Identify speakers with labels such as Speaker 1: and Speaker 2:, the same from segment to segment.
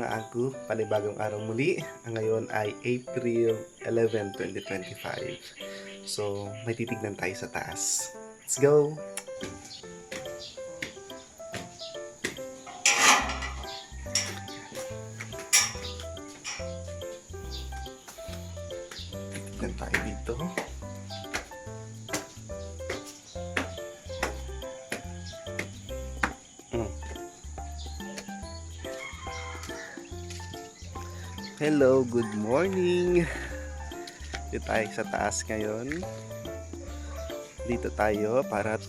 Speaker 1: Mga angku, panibagong araw muli. Ang ngayon ay April 11, 2025. So, may titignan tayo sa taas. Let's go! Titignan tayo dito. Hello, good morning. Dito tayo sa taas ngayon. Dito tayo para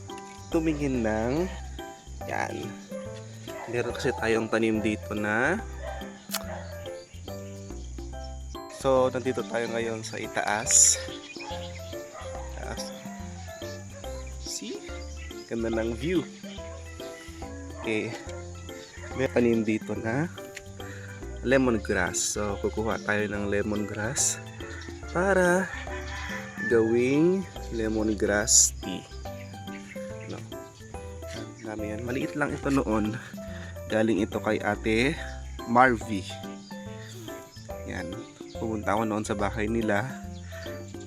Speaker 1: tumingin ng yan. Meron kasi tayong tanim dito na So, nandito tayo ngayon sa itaas. Taas. See? Ganda ng view. Okay. May tanim dito na lemongrass. So, kukuha tayo ng lemongrass para gawing lemongrass tea. No. Dami yan. Maliit lang ito noon. Galing ito kay ate Marvy. Yan. Pumunta ako noon sa bahay nila.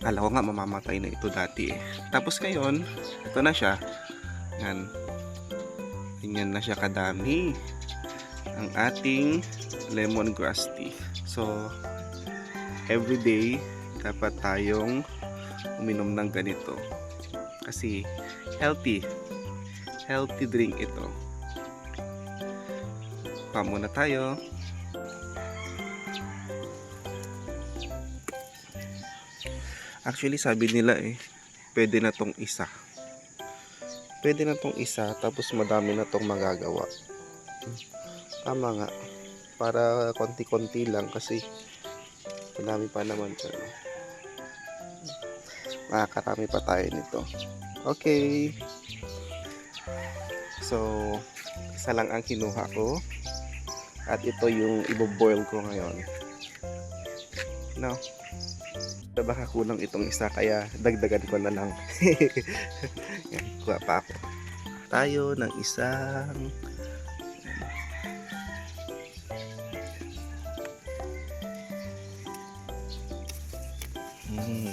Speaker 1: Kala ko nga mamamatay na ito dati eh. Tapos ngayon, ito na siya. Yan. Ganyan na siya kadami. Ang ating lemongrass tea. So, every day dapat tayong uminom ng ganito. Kasi healthy. Healthy drink ito. Pa muna tayo. Actually, sabi nila eh, pwede na tong isa. Pwede na tong isa, tapos madami na tong magagawa. Tama nga. Para konti-konti lang kasi madami pa naman no? Makakarami pa tayo nito. Okay. So, isa lang ang kinuha ko. At ito yung ibo-boil ko ngayon. No? Baka kulang itong isa kaya dagdagan ko na lang. Kuha pa ako. Tayo ng isang Hmm.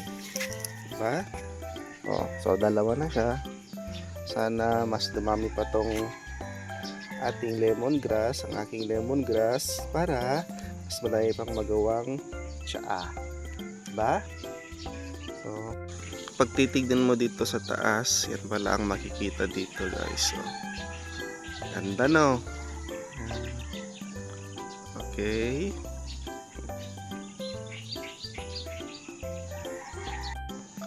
Speaker 1: Diba? Oh, so dalawa na siya. Sana mas dumami pa tong ating lemongrass, ang aking lemongrass para mas madami pang magawang tsaa. Diba? So, pag titignan mo dito sa taas, yan pala ang makikita dito guys. So, ganda no? Okay.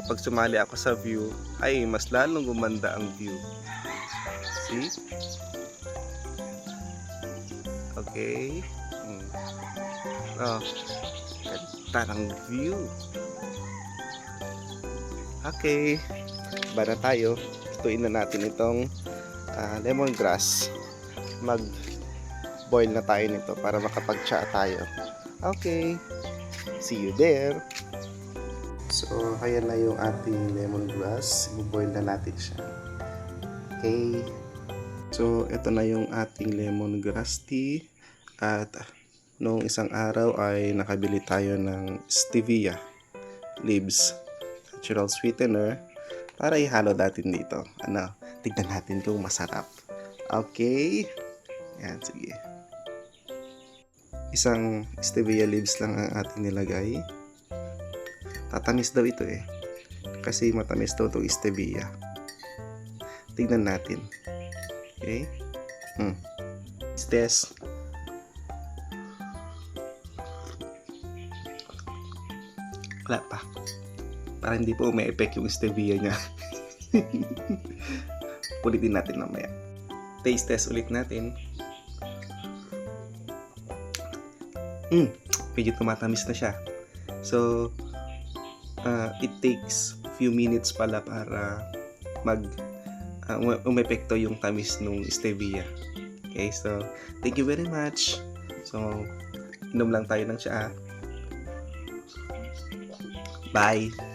Speaker 1: Kapag sumali ako sa view, ay mas lalong gumanda ang view. See? Okay. Hmm. Oh, ganda ng view. Okay. Iba na tayo. Tuin na natin itong ah, lemongrass. Mag boil na tayo nito para makapag-cha tayo. Okay. See you there. So, ayan na yung ating lemongrass. I-boil na natin siya. Okay. So, ito na yung ating lemongrass tea. At noong isang araw ay nakabili tayo ng stevia leaves. Natural sweetener. Para ihalo natin dito. Ano, tignan natin kung masarap. Okay. Yan, sige. Isang stevia leaves lang ang ating nilagay tatamis daw ito eh. Kasi matamis daw itong stevia. Tignan natin. Okay? Hmm. Test. Wala pa. Para hindi po may effect yung stevia niya. Ulitin natin mamaya. Taste test ulit natin. Hmm. Medyo tumatamis na siya. So, uh, it takes few minutes pala para mag uh, um- umepekto yung tamis nung stevia. Okay, so thank you very much. So, inom lang tayo ng tsaa. Bye!